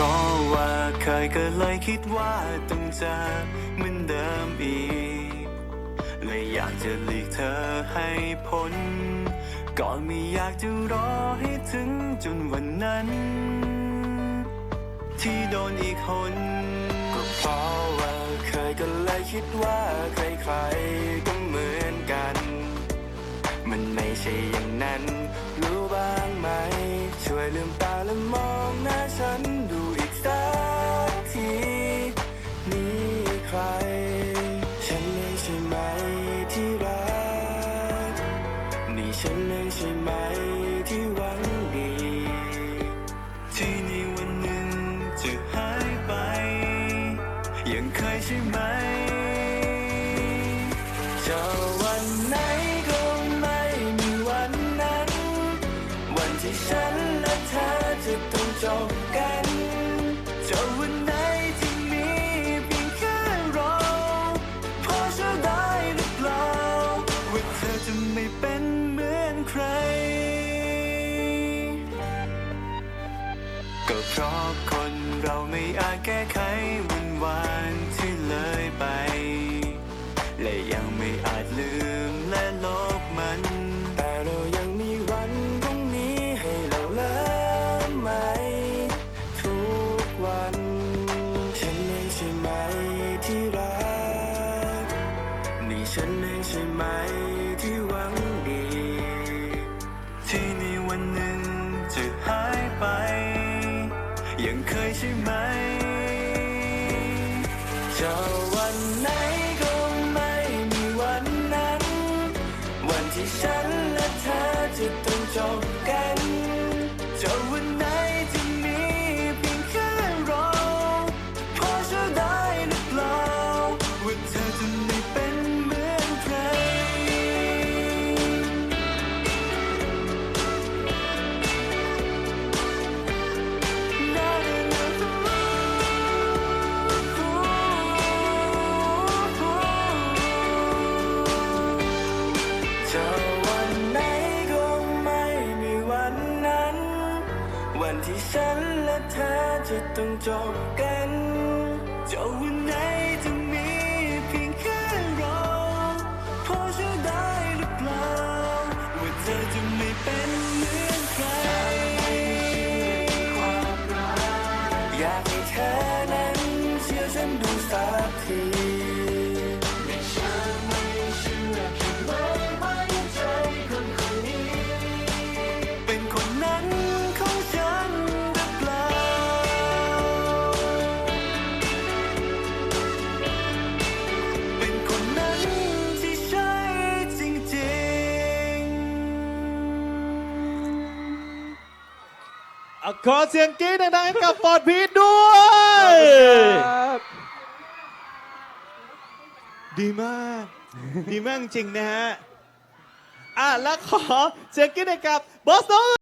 ราะว่าเคยก็เลยคิดว่าต้องเจอเหมือนเดิมอีกเลยอยากจะหลีกเธอให้พ้นก่อนไม่อยากจะรอให้ถึงจนวันนั้น ที่โดนอีกคน ก็เพราะว่าเคยก็เลยคิดว่าใครๆก็เหมือนกัน มันไม่ใช่อย่างนั้นรู้บ้างไหม ช่วยลืมตาและมองหน้าฉันดูอีกสักทีนี่ใคร ฉันเองใช่ไหมที่รัก นี่ฉันเองใช่ไหมที่หวังดี ที่ในวันหนึ่งจะหายไป ยังเคยใช่ไหมจะ อจะต้องจบกันจะวันไหนที่มีเพียงแค่เราพอจะได้หรือเปล่าว่าเธอจะไม่เป็นเหมือนใคร ก็เพราะคนเราไม่อาจแก้ไขวันวานที่เลยไป และยัง วันหนึ่งจะหายไป ยังเคยใช่ไหมจะวันไหนก็ไม่มีวันนั้น วันที่ฉันและเธอจะต้องจบ จะต้องจบกันจะวันไหนจะมีเพียงแค่เราพอจะได้หรือเปล่าว่าเธอจะไม่เป็นเหมือนใครอยากให้เธอนั้นเชื่อฉันดู เอาขอเสียงกรี๊ดดังๆให้กับปอดพีทด้วย ดีมาก ดีมากจริงนะฮะ อะ แล้วขอเสียงกรี๊ดให้กับบอสโน